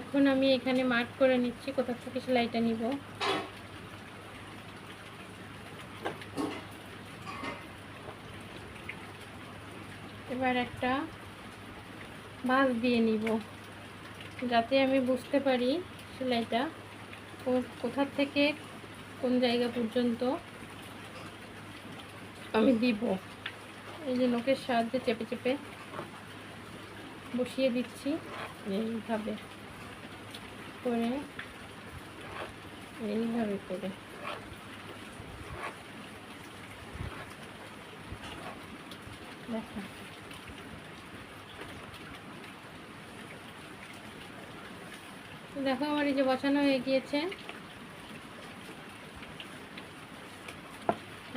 এখন আমি এখানে মার্ক করে নিচ্ছি কোথা থেকে সেলাইটা নিব? এবার একটা ভাঁজ দিয়ে নিব, যাতে আমি বুঝতে পারি সেলাইটা কোথা থেকে কোন জায়গা পর্যন্ত আমি দিব। এই যে নখের সাহায্যে চেপে চেপে বসিয়ে দিচ্ছি, এইভাবে। করে এইভাবে করে। দেখো। আমার এই যে বসানো হয়ে গিয়েছে।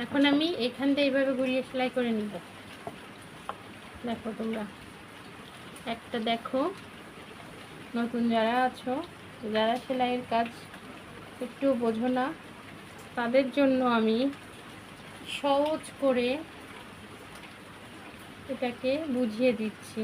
এখন আমি এখান দিয়ে এইভাবে ঘুরিয়ে সেলাই করে নিব। দেখো তোমরা। একটা দেখো। নতুন যারা আছো যারা সেলাইয়ের কাজ একটু বোঝো না তাদের জন্য আমি সহজ করে এটাকে বুঝিয়ে দিচ্ছি।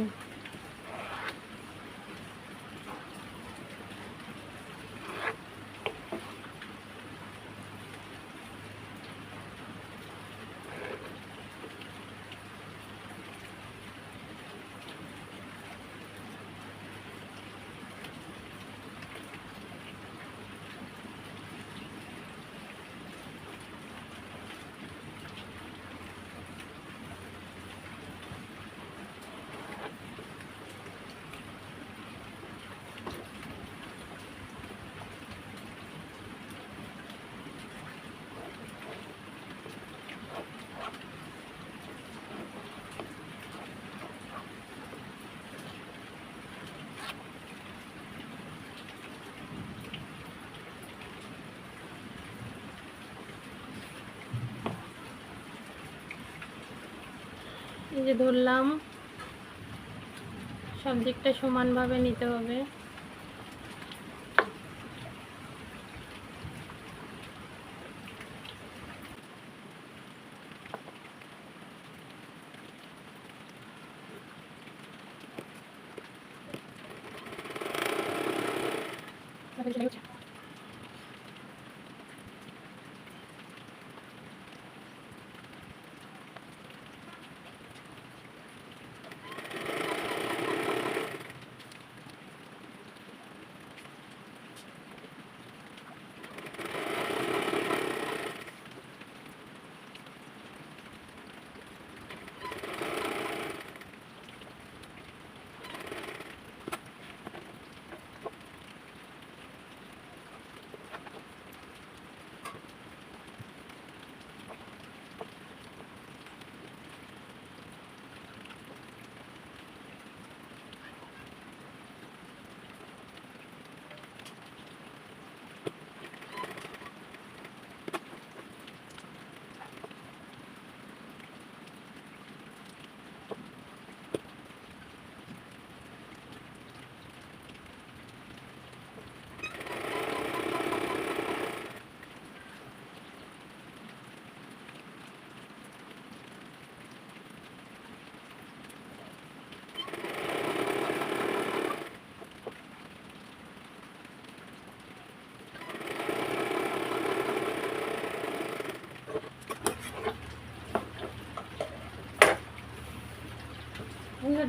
এই যে ধরলাম সব দিকটা সমানভাবে নিতে হবে। বন্ধুরা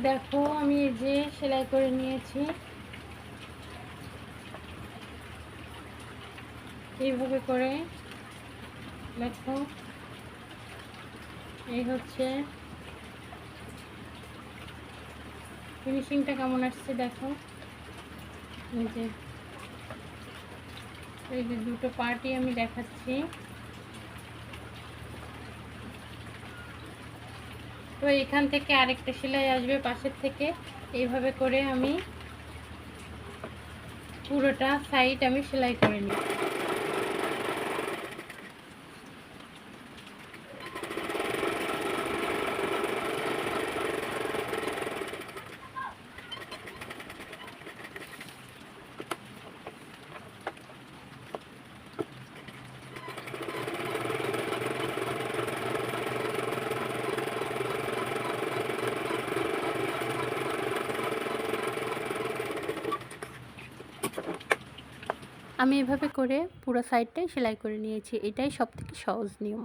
দেখো, আমি যে সেলাই করে নিয়েছি। এইভাবে করে, দেখো। এই হচ্ছে ফিনিশিংটা কেমন আসছে, দেখো। এই যে এই যে দুটো পার্টি আমি দেখাচ্ছি। তো এখান থেকে আরেকটা সেলাই আসবে পাশের থেকে। এইভাবে করে আমি পুরোটা সাইড আমি সেলাই করে নিই আমি এভাবে করে পুরো সাইডটাই সেলাই করে নিয়েছি। এটাই সবথেকে সহজ নিয়ম।